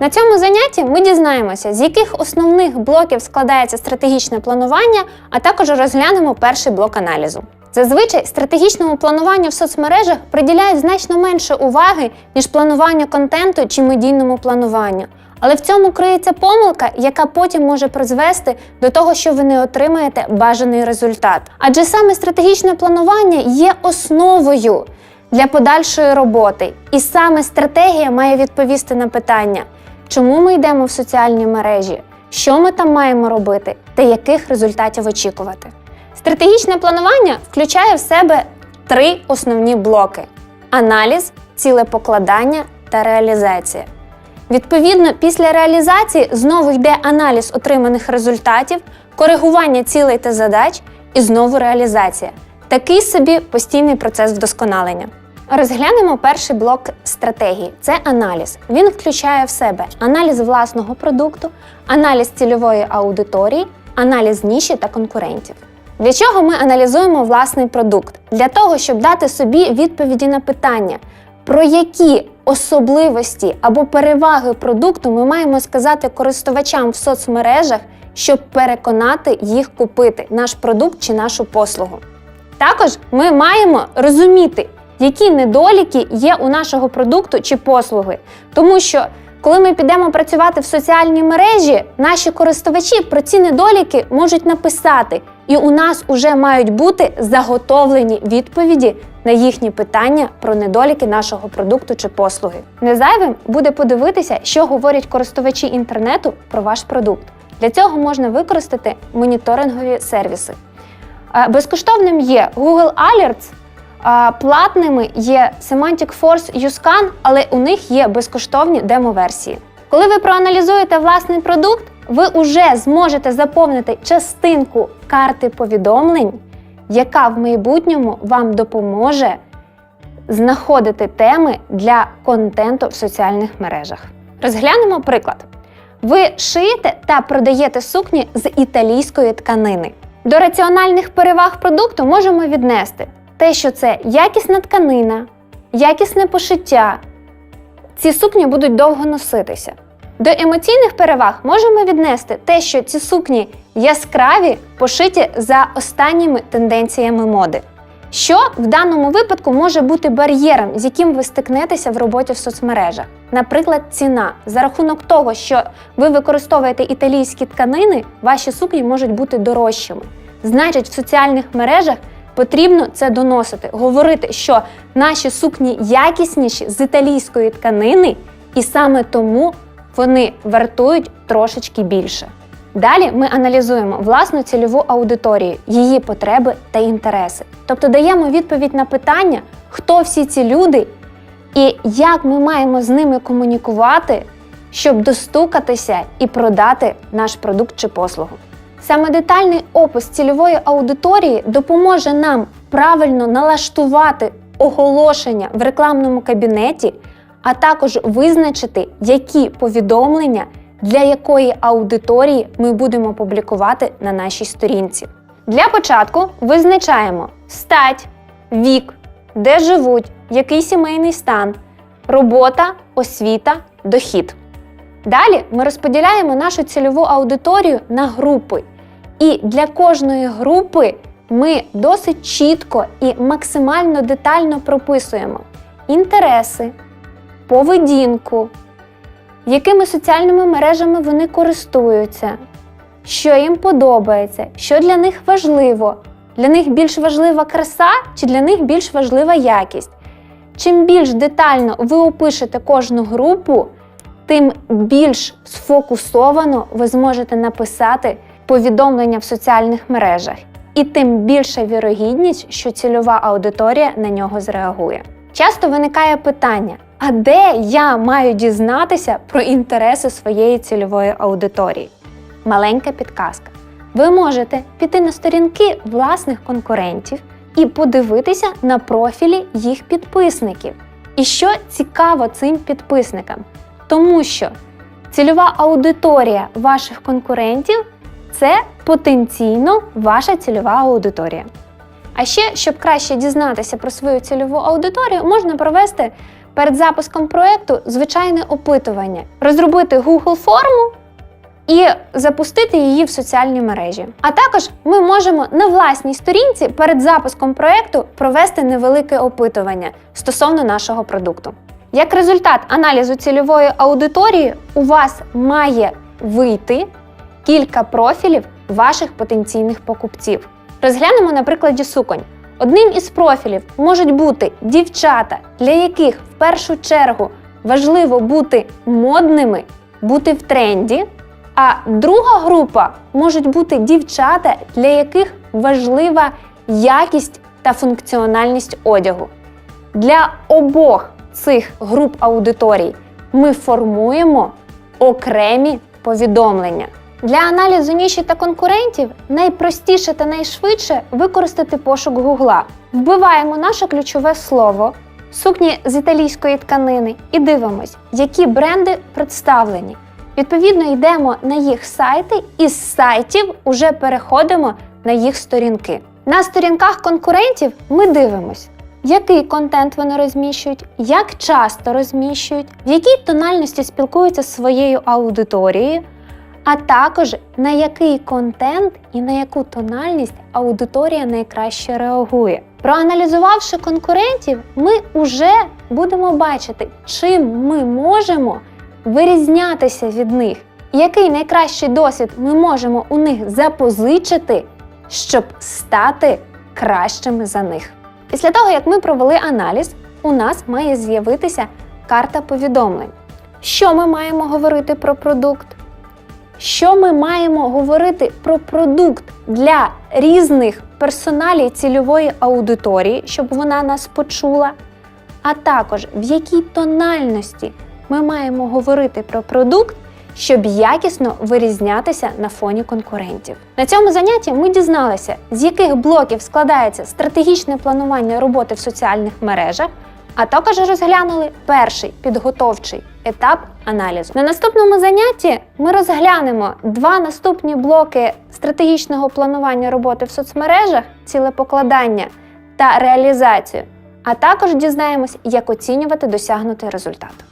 На цьому занятті ми дізнаємося, з яких основних блоків складається стратегічне планування, а також розглянемо перший блок аналізу. Зазвичай стратегічному плануванню в соцмережах приділяють значно менше уваги, ніж плануванню контенту чи медійному плануванню. Але в цьому криється помилка, яка потім може призвести до того, що ви не отримаєте бажаний результат. Адже саме стратегічне планування є основою для подальшої роботи, і саме стратегія має відповісти на питання, чому ми йдемо в соціальні мережі, що ми там маємо робити та яких результатів очікувати. Стратегічне планування включає в себе три основні блоки: аналіз, цілепокладання та реалізація. Відповідно, після реалізації знову йде аналіз отриманих результатів, коригування цілей та задач і знову реалізація. Такий собі постійний процес вдосконалення. Розглянемо перший блок стратегії це аналіз. Він включає в себе аналіз власного продукту, аналіз цільової аудиторії, аналіз ніші та конкурентів. Для чого ми аналізуємо власний продукт? Для того, щоб дати собі відповіді на питання, про які особливості або переваги продукту ми маємо сказати користувачам в соцмережах, щоб переконати їх купити наш продукт чи нашу послугу. Також ми маємо розуміти, які недоліки є у нашого продукту чи послуги, тому що коли ми підемо працювати в соціальній мережі, наші користувачі про ці недоліки можуть написати, і у нас вже мають бути заготовлені відповіді на їхні питання про недоліки нашого продукту чи послуги. Незайвим буде подивитися, що говорять користувачі інтернету про ваш продукт. Для цього можна використати моніторингові сервіси. Е, Безкоштовним є Google Alerts, платними є Semantic Force USCAN, але у них є безкоштовні демо-версії. Коли ви проаналізуєте власний продукт, ви вже зможете заповнити частинку карти повідомлень, яка в майбутньому вам допоможе знаходити теми для контенту в соціальних мережах. Розглянемо приклад. Ви шиєте та продаєте сукні з італійської тканини. До раціональних переваг продукту можемо віднести те, що це якісна тканина, якісне пошиття. Ці сукні будуть довго носитися. До емоційних переваг можемо віднести те, що ці сукні яскраві, пошиті за останніми тенденціями моди. Що в даному випадку може бути бар'єром, з яким ви стикнетеся в роботі в соцмережах? Наприклад, ціна. За рахунок того, що ви використовуєте італійські тканини, ваші сукні можуть бути дорожчими. Значить, в соціальних мережах потрібно це доносити, говорити, що наші сукні якісніші з італійської тканини, і саме тому вони вартують трошечки більше. Далі ми аналізуємо власну цільову аудиторію, її потреби та інтереси. Тобто даємо відповідь на питання, хто всі ці люди і як ми маємо з ними комунікувати, щоб достукатися і продати наш продукт чи послугу. Саме детальний опис цільової аудиторії допоможе нам правильно налаштувати оголошення в рекламному кабінеті, а також визначити, які повідомлення для якої аудиторії ми будемо публікувати на нашій сторінці. Для початку визначаємо стать, вік, де живуть, який сімейний стан, робота, освіта, дохід. Далі ми розподіляємо нашу цільову аудиторію на групи. І для кожної групи ми досить чітко і максимально детально прописуємо інтереси, поведінку, якими соціальними мережами вони користуються, що їм подобається, що для них важливо. Для них більш важлива краса чи для них більш важлива якість. Чим більш детально ви опишете кожну групу, тим більш сфокусовано ви зможете написати повідомлення в соціальних мережах, і тим більша вірогідність, що цільова аудиторія на нього зреагує. Часто виникає питання: а де я маю дізнатися про інтереси своєї цільової аудиторії? Маленька підказка. Ви можете піти на сторінки власних конкурентів і подивитися на профілі їх підписників. І що цікаво цим підписникам? Тому що цільова аудиторія ваших конкурентів це потенційно ваша цільова аудиторія. А ще, щоб краще дізнатися про свою цільову аудиторію, можна провести перед запуском проекту звичайне опитування, розробити Google форму і запустити її в соціальні мережі. А також ми можемо на власній сторінці перед запуском проекту провести невелике опитування стосовно нашого продукту. Як результат аналізу цільової аудиторії, у вас має вийти кілька профілів ваших потенційних покупців. Розглянемо на прикладі суконь. Одним із профілів можуть бути дівчата, для яких в першу чергу важливо бути модними, бути в тренді. А друга група можуть бути дівчата, для яких важлива якість та функціональність одягу. Для обох цих груп аудиторій ми формуємо окремі повідомлення. Для аналізу ніші та конкурентів найпростіше та найшвидше використати пошук Гугла. Вбиваємо наше ключове слово сукні з італійської тканини і дивимось, які бренди представлені. Відповідно, йдемо на їх сайти і з сайтів уже переходимо на їх сторінки. На сторінках конкурентів ми дивимось, який контент вони розміщують, як часто розміщують, в якій тональності спілкуються зі своєю аудиторією, а також на який контент і на яку тональність аудиторія найкраще реагує. Проаналізувавши конкурентів, ми вже будемо бачити, чим ми можемо вирізнятися від них, який найкращий досвід ми можемо у них запозичити, щоб стати кращими за них. Після того, як ми провели аналіз, у нас має з'явитися карта повідомлень. Що ми маємо говорити про продукт? Що ми маємо говорити про продукт для різних персоналій цільової аудиторії, щоб вона нас почула, а також в якій тональності ми маємо говорити про продукт, щоб якісно вирізнятися на фоні конкурентів. На цьому занятті ми дізналися, з яких блоків складається стратегічне планування роботи в соціальних мережах, а також розглянули перший підготовчий етап аналізу. На наступному занятті ми розглянемо два наступні блоки стратегічного планування роботи в соцмережах, цілепокладання та реалізацію, а також дізнаємось, як оцінювати досягнутий результат.